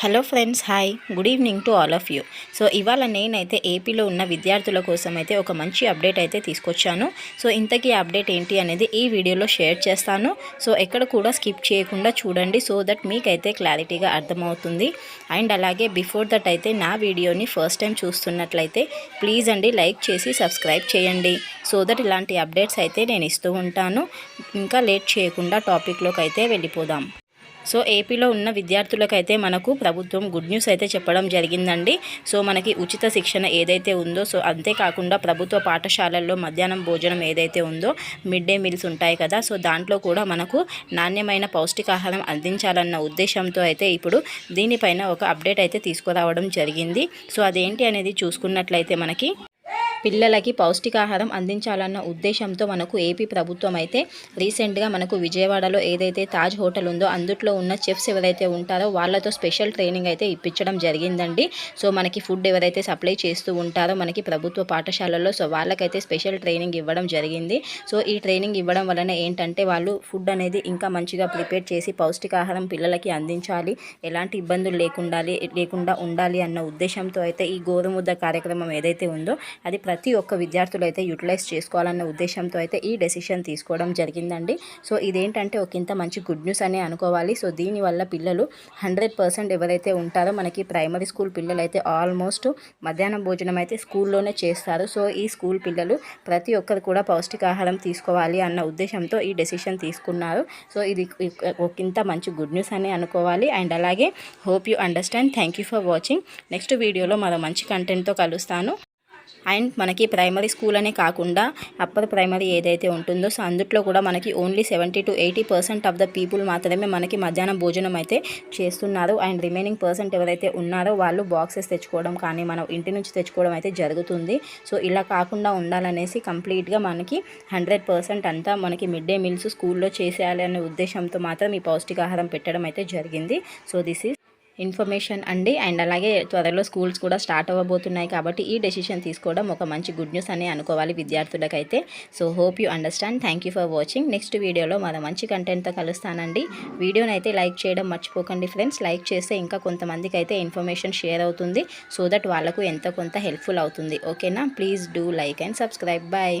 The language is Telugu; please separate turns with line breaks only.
Hello friends hi. Good evening to all of you. So ఇవాళ నేనైతే ఏపీలో ఉన్న విద్యార్థుల కోసం అయితే ఒక మంచి అప్డేట్ అయితే తీసుకొచ్చాను. సో ఇంతకీ అప్డేట్ ఏంటి అనేది ఈ వీడియోలో షేర్ చేస్తాను. సో ఎక్కడ కూడా స్కిప్ చేయకుండా చూడండి సో దట్ మీకైతే క్లారిటీగా అర్థమవుతుంది. అండ్ అలాగే బిఫోర్ దట్ అయితే నా వీడియోని ఫస్ట్ టైం చూస్తున్నట్లయితే ప్లీజ్ అండి లైక్ చేసి సబ్స్క్రైబ్ చేయండి. సో దట్ ఇలాంటి అప్డేట్స్ అయితే నేను ఇస్తూ ఉంటాను. ఇంకా లేట్ చేయకుండా టాపిక్లోకి అయితే వెళ్ళిపోదాం. సో ఏపీలో ఉన్న విద్యార్థులకైతే మనకు ప్రభుత్వం గుడ్ న్యూస్ అయితే చెప్పడం జరిగిందండి. సో మనకి ఉచిత శిక్షణ ఏదైతే ఉందో సో అంతేకాకుండా ప్రభుత్వ పాఠశాలల్లో మధ్యాహ్నం భోజనం ఏదైతే ఉందో మిడ్ డే మీల్స్ ఉంటాయి కదా సో దాంట్లో కూడా మనకు నాణ్యమైన పౌష్టికాహారం అందించాలన్న ఉద్దేశంతో అయితే ఇప్పుడు దీనిపైన ఒక అప్డేట్ అయితే తీసుకురావడం జరిగింది. సో అదేంటి అనేది చూసుకున్నట్లయితే మనకి పిల్లలకి పౌష్టికాహారం అందించాలన్న ఉద్దేశంతో మనకు ఏపీ ప్రభుత్వం అయితే రీసెంట్గా మనకు విజయవాడలో ఏదైతే తాజ్ హోటల్ ఉందో అందుట్లో ఉన్న చెఫ్స్ ఎవరైతే ఉంటారో వాళ్ళతో స్పెషల్ ట్రైనింగ్ అయితే ఇప్పించడం జరిగిందండి. సో మనకి ఫుడ్ ఎవరైతే సప్లై చేస్తూ ఉంటారో మనకి ప్రభుత్వ పాఠశాలల్లో సో వాళ్ళకైతే స్పెషల్ ట్రైనింగ్ ఇవ్వడం జరిగింది. సో ఈ ట్రైనింగ్ ఇవ్వడం వలన ఏంటంటే వాళ్ళు ఫుడ్ అనేది ఇంకా మంచిగా ప్రిపేర్ చేసి పౌష్టికాహారం పిల్లలకి అందించాలి. ఎలాంటి ఇబ్బందులు లేకుండా లేకుండా ఉండాలి అన్న ఉద్దేశంతో అయితే ఈ గోరుముద్ద కార్యక్రమం ఏదైతే ఉందో అది ప్రతి ఒక్క విద్యార్థులు అయితే యూటిలైజ్ చేసుకోవాలన్న ఉద్దేశంతో అయితే ఈ డెసిషన్ తీసుకోవడం జరిగిందండి. సో ఇదేంటంటే ఒక ఇంత మంచి గుడ్ న్యూస్ అనే అనుకోవాలి. సో దీనివల్ల పిల్లలు హండ్రెడ్ పర్సెంట్ ఎవరైతే ఉంటారో మనకి ప్రైమరీ స్కూల్ పిల్లలు అయితే ఆల్మోస్ట్ మధ్యాహ్నం భోజనం అయితే స్కూల్లోనే చేస్తారు. సో ఈ స్కూల్ పిల్లలు ప్రతి ఒక్కరు కూడా పౌష్టికాహారం తీసుకోవాలి అన్న ఉద్దేశంతో ఈ డెసిషన్ తీసుకున్నారు. సో ఇది ఒకంత మంచి గుడ్ న్యూస్ అని అనుకోవాలి. అండ్ అలాగే hope you understand. Thank you for watching. Next వీడియోలో మరో మంచి కంటెంట్తో కలుస్తాను. అండ్ మనకి ప్రైమరీ స్కూల్ అనే కాకుండా అప్పర్ ప్రైమరీ ఏదైతే ఉంటుందో సో అందుట్లో కూడా మనకి only seventy to eighty percent of the people మాత్రమే మనకి మధ్యాహ్నం భోజనం అయితే చేస్తున్నారు. అండ్ రిమైనింగ్ పర్సెంట్ ఎవరైతే ఉన్నారో వాళ్ళు బాక్సెస్ తెచ్చుకోవడం కానీ మనం ఇంటి నుంచి తెచ్చుకోవడం అయితే జరుగుతుంది. సో ఇలా కాకుండా ఉండాలనేసి కంప్లీట్గా మనకి హండ్రెడ్ పర్సెంట్ అంతా మనకి మిడ్ డే మీల్స్ స్కూల్లో చేసేయాలి అనే ఉద్దేశంతో మాత్రం ఈ పౌష్టికాహారం పెట్టడం అయితే జరిగింది. సో దిస్ ఈజ్ ఇన్ఫర్మేషన్ అండి. అండ్ అలాగే త్వరలో స్కూల్స్ కూడా స్టార్ట్ అవ్వబోతున్నాయి కాబట్టి ఈ డెసిషన్ తీసుకోవడం ఒక మంచి గుడ్ న్యూస్ అని అనుకోవాలి విద్యార్థులకైతే. So hope you understand. Thank you for watching. Next వీడియోలో మన మంచి కంటెంట్తో కలుస్తానండి. వీడియోని అయితే లైక్ చేయడం మర్చిపోకండి ఫ్రెండ్స్. లైక్ చేస్తే ఇంకా కొంతమందికి అయితే ఇన్ఫర్మేషన్ షేర్ అవుతుంది. సో దట్ వాళ్ళకు ఎంత కొంత హెల్ప్ఫుల్ అవుతుంది. ఓకేనా? Please do like and subscribe. Bye.